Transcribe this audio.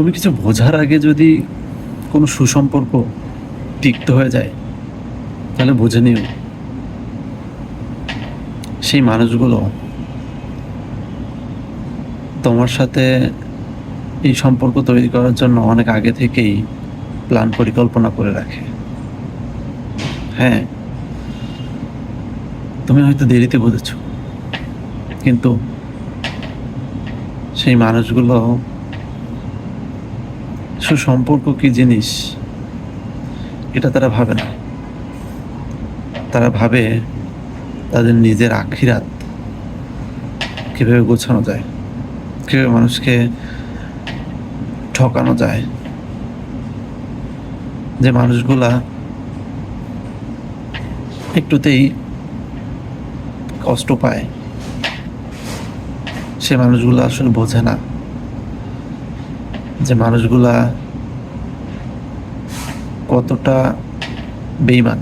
তুমি কিছু বোঝার আগে যদি কোনো সুসম্পর্ক তিক্ত হয়ে যায়, তাহলে বুঝে নিও। সেই মানুষগুলো তোমার সাথে এই সম্পর্ক তৈরি করার জন্য অনেক আগে থেকেই প্ল্যান পরিকল্পনা করে রাখে। হ্যাঁ তুমি হয়তো দেরিতে বুঝেছ, কিন্তু সেই মানুষগুলো সুসম্পর্ক কি জিনিস? এটা তারা ভাবে না। তারা ভাবে তাদের নিজের আখিরাত কীভাবে গোছানো যায়, কীভাবে মানুষকে ঠকানো যায়। যে মানুষগুলা একটুতেই কষ্ট পায়, সে মানুষগুলো আসলে বোঝে না। যে মানুষগুলা কতটা বেইমান